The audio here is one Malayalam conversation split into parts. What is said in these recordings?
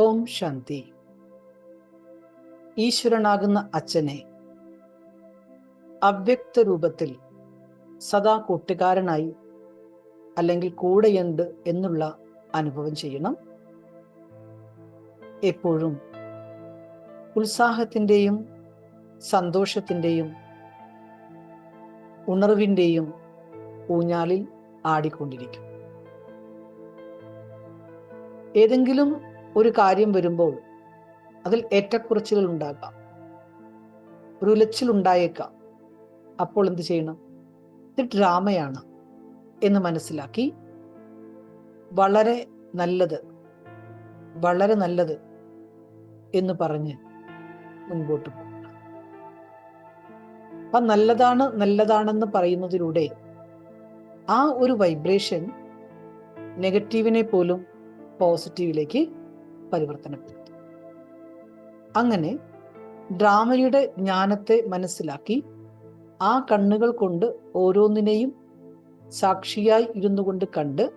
ഓം ശാന്തി. ഈശ്വരനാകുന്ന അച്ഛനെ അവ്യക്ത രൂപത്തിൽ സദാ കൂട്ടുകാരനായി അല്ലെങ്കിൽ കൂടെയുണ്ട് എന്നുള്ള അനുഭവം ചെയ്യണം. എപ്പോഴും ഉത്സാഹത്തിന്റെയും സന്തോഷത്തിന്റെയും ഉണർവിന്റെയും ഊഞ്ഞാലിൽ ആടിക്കൊണ്ടിരിക്കും. ഏതെങ്കിലും ഒരു കാര്യം വരുമ്പോൾ അതിൽ ഏറ്റക്കുറച്ചിലുകൾ ഉണ്ടാകാം. ഒരു ഉലച്ചിൽ ഉണ്ടായേക്കാം. അപ്പോൾ എന്ത് ചെയ്യണം? ഇത് ഡ്രാമയാണ് എന്ന് മനസ്സിലാക്കി വളരെ നല്ലത് വളരെ നല്ലത് എന്ന് പറഞ്ഞ് മുൻപോട്ട് പോകും അപ്പൊ നല്ലതാണ് നല്ലതാണെന്ന് പറയുന്നതിലൂടെ ആ ഒരു വൈബ്രേഷൻ നെഗറ്റീവിനെ പോലും പോസിറ്റീവിലേക്ക് പരിവർത്തനപ്പെടുത്തും. അങ്ങനെ ഡ്രാമയുടെ ജ്ഞാനത്തെ മനസ്സിലാക്കി ആ കണ്ണുകൾ കൊണ്ട് ഓരോന്നിനെയും സാക്ഷിയായി ഇരുന്നു കൊണ്ട് കണ്ട്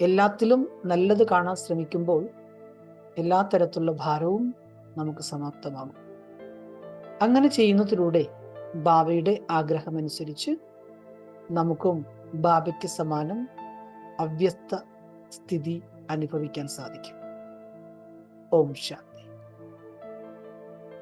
എല്ലാത്തിലും നല്ലത് കാണാൻ ശ്രമിക്കുമ്പോൾ എല്ലാ തരത്തിലുള്ള ഭാരവും നമുക്ക് സമാപ്തമാകും. അങ്ങനെ ചെയ്യുന്നതിലൂടെ ബാബയുടെ ആഗ്രഹമനുസരിച്ച് നമുക്കും ബാബയ്ക്ക് സമാനം അവ്യസ്ത സ്ഥിതി അനുഭവിക്കാൻ സാധിക്കും. ഓം ശാന്തി